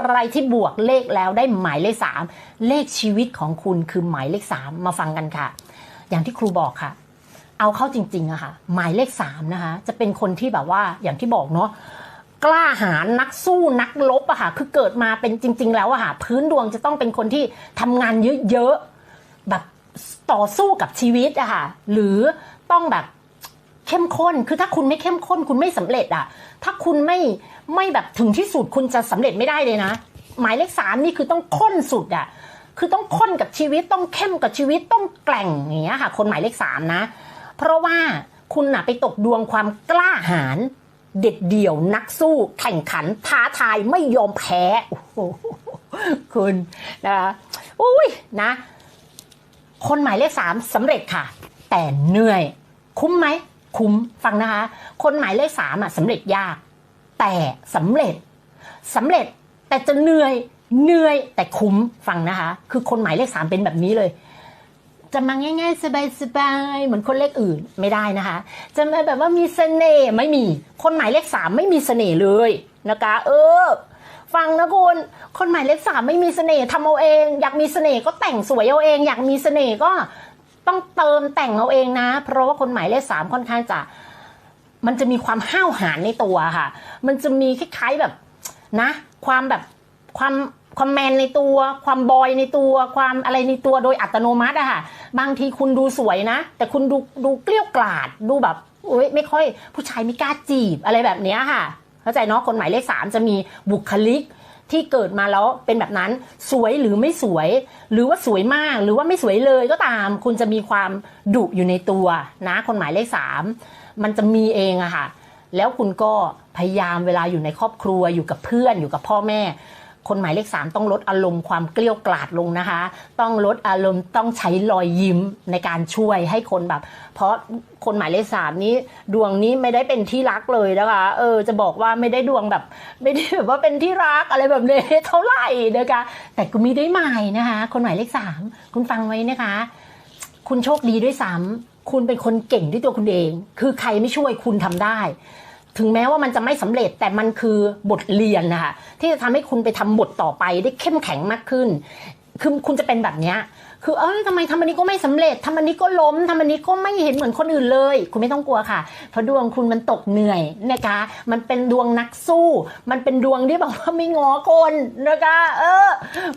อะไรที่บวกเลขแล้วได้หมายเลขสามเลขชีวิตของคุณคือหมายเลขสามมาฟังกันค่ะ อย่างที่ครูบอกค่ะ เอาเข้าจริงๆอะค่ะ หมายเลขสามนะคะ จะเป็นคนที่แบบว่าอย่างที่บอกเนาะกล้าหาญนักสู้นักลบอะค่ะ คือเกิดมาเป็นจริง ๆ แล้วอะค่ะ พื้นดวงจะต้องเป็นคนที่ทำงานเยอะๆแบบต่อสู้กับชีวิตอะค่ะ หรือต้องแบบ เข้มข้น คือถ้าคุณไม่เข้มข้นคุณไม่สำเร็จอะถ้าคุณไม่ไม่แบบถึงที่สุดคุณจะสำเร็จไม่ได้เลยนะ หมายเลขสามนี่คือต้องข้นสุดอะคือต้องข้นกับชีวิตต้องเข้มกับชีวิตต้องแกร่งอย่างเงี้ยค่ะ คนหมายเลขสามนะ เพราะว่าคุณน่ะไปตกดวงความกล้าหาญเด็ดเดี่ยวนักสู้ แข่งขันท้าทายไม่ยอมแพ้โอ้โหคุณนะคะอุ้ยนะ คนหมายเลขสามสำเร็จค่ะ แต่เหนื่อย คุ้มไหม คุ้มฟังนะคะ คนหมายเลขสามอะสำเร็จยาก แต่สำเร็จสำเร็จแต่จะเหนื่อยเหนื่อยแต่คุ้มฟังนะคะ คือคนหมายเลขสามเป็นแบบนี้เลย จะมาง่าย ๆ สบายๆเหมือนคนเลขอื่นไม่ได้นะคะ จะมาแบบว่ามีเสน่ห์ไม่มี คนหมายเลขสามไม่มีเสน่ห์เลยนะคะ เออ ฟังนะคุณคนหมายเลขสามไม่มีเสน่ห์ทำเอาเอง อยากมีเสน่ห์ก็แต่งสวยเอาเอง อยากมีเสน่ห์ก็ ต้องเติมแต่งเอาเองนะ เพราะว่าคนหมายเลขสามค่อนข้างจะมันจะมีความห้าวหาญในตัวค่ะ มันจะมีคล้ายๆแบบนะ ความแบบความความแมนในตัว ความบอยในตัว ความอะไรในตัวโดยอัตโนมัติอะค่ะ บางทีคุณดูสวยนะ แต่คุณดูดูเกลี้ยกล่อดดูแบบโอ๊ยไม่ค่อยผู้ชายไม่กล้าจีบอะไรแบบเนี้ยค่ะ เข้าใจเนาะคนหมายเลขสามจะมีบุคลิก ที่เกิดมาแล้วเป็นแบบนั้นสวยหรือไม่สวย หรือว่าสวยมากหรือว่าไม่สวยเลยก็ตาม คุณจะมีความดุอยู่ในตัวนะคนหมายเลขสามมันจะมีเองอะค่ะ แล้วคุณก็พยายามเวลาอยู่ในครอบครัวอยู่กับเพื่อนอยู่กับพ่อแม่ คนหมายเลขสามต้องลดอารมณ์ความเกลี้ยวกล่อดลงนะคะ ต้องลดอารมณ์ต้องใช้รอยยิ้มในการช่วยให้คนแบบ เพราะคนหมายเลขสามนี้ดวงนี้ไม่ได้เป็นที่รักเลยนะคะเออจะบอกว่าไม่ได้ดวงแบบ ไม่ได้แบบว่าเป็นที่รักอะไรแบบนี้เท่าไหร่นะคะแต่ก็มีได้หมายนะคะ คนหมายเลขสามคุณฟังไว้นะคะ คุณโชคดีด้วยซ้ำคุณเป็นคนเก่งด้วยตัวคุณเอง คือใครไม่ช่วยคุณทำได้ ถึงแม้ว่ามันจะไม่สำเร็จแต่มันคือบทเรียนนะคะที่จะทำให้คุณไปทำบทต่อไปได้เข้มแข็งมากขึ้น คือคุณจะเป็นแบบเนี้ยคือเอ้ยทำไมทำอันนี้ก็ไม่สำเร็จทำอันนี้ก็ล้มทำอันนี้ก็ไม่เห็นเหมือนคนอื่นเลย คุณไม่ต้องกลัวค่ะ เพราะดวงคุณมันตกเหนื่อยนะคะ มันเป็นดวงนักสู้ มันเป็นดวงที่แบบว่าไม่งอคนนะคะ เออ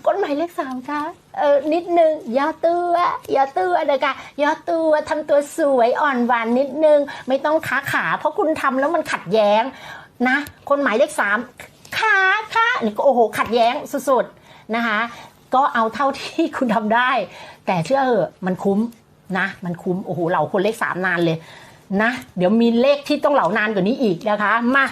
คนหมายเลขสามค่ะเออนิดนึงอย่าตัวอย่าตัวนะคะอย่าตัวทำตัวสวยอ่อนหวานนิดนึง ไม่ต้องขาขา เพราะคุณทำแล้วมันขัดแย้งนะ คนหมายเลขสามขาขานี่ก็โอ้โหขัดแย้งสุดๆนะคะ ก็เอาเท่าที่คุณทำได้ แต่เชื่อเหอะมันคุ้มนะ มันคุ้มโอ้โหเหล่าคนเลขสามนานเลยนะ เดี๋ยวมีเลขที่ต้องเหล่านานกว่านี้อีกนะคะมา